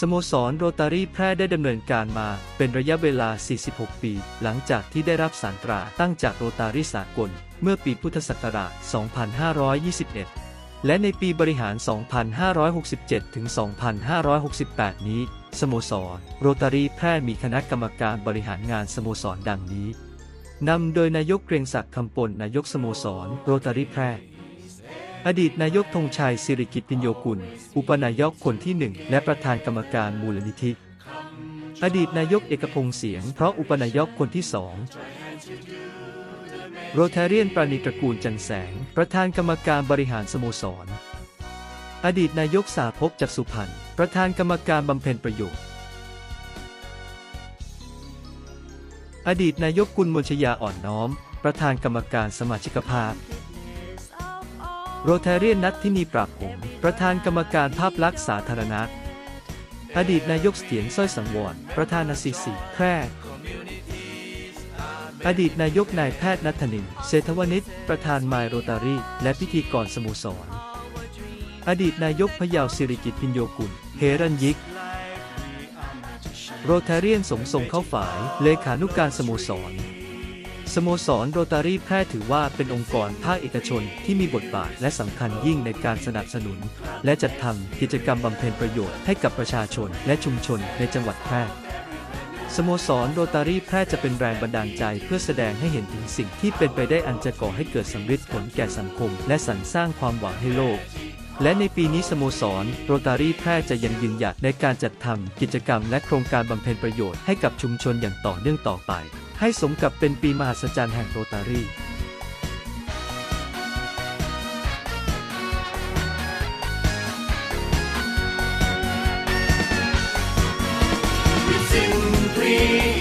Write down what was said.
สโมสรโรตารีแพร่ได้ดำเนินการมาเป็นระยะเวลา 46 ปี หลังจากที่ได้รับสารตราตั้งจากโรตารีสากล เมื่อปีพุทธศักราช 2521 และในปีบริหาร 2567 ถึง 2568 นี้ สโมสรโรตารีแพร่มีคณะกรรมการบริหารงานสโมสรดังนี้ นำโดยนายกเกรียงศักดิ์คำปนนายกสโมสรโรตารีแพร่ อดีตนายกธงชัยสิริกิตปิญโยกุล อุปนายกคนที่หนึ่งและประธานกรรมการมูลนิธิ อดีตนายกเอกพงษ์เสียง เพราะอุปนายกคนที่สองโรเทเรียนปราณีตระกูลจันแสง ประธานกรรมการบริหารสโมสร อดีตนายกสาภพจากสุพรรณ ประธานกรรมการบำเพ็ญประโยชน์ อดีตนายกกุลมนชยาอ่อนน้อม ประธานกรรมการสมาชิกภาพ โรทาเรียนนัททินีปราบผงประธานกรรมการภาพลักษณ์สาธารณะ อดีตนายกเสถียรสร้อยสังวร ประธานนาซีสีแพร่ อดีตนายกนายแพทย์นัทนินเศรษฐวณิชประธานมายโรตารีและพิธีกรสโมสร อดีตนายกพยาวสิริกิตพิญโยกุล เฮรัญยิก โรทาเรียนสมทรงเข้าฝ่าย เลขานุการสโมสร สโมสรโรตารีแพร่ถือว่าเป็นองค์กรภาคเอกชนที่มีบทบาทและสำคัญยิ่งในการสนับสนุน และจัดทำกิจกรรมบำเพ็ญประโยชน์ให้กับประชาชนและชุมชนในจังหวัดแพร่สโมสรโรตารีแพร่จะเป็นแรงบันดาลใจเพื่อแสดงให้เห็นถึงสิ่งที่เป็นไปได้อันจะก่อให้เกิดสำฤทธิ์ผลแก่สังคม และสรรสร้างความหวังให้โลก และในปีนี้สโมสรโรตารีแพร่จะยังยืนหยัดในการจัดทำกิจกรรมและโครงการบำเพ็ญประโยชน์ให้กับชุมชนอย่างต่อเนื่องต่อไป ให้สมกับเป็นปีมหัศจรรย์แห่งโรตารี่ Simply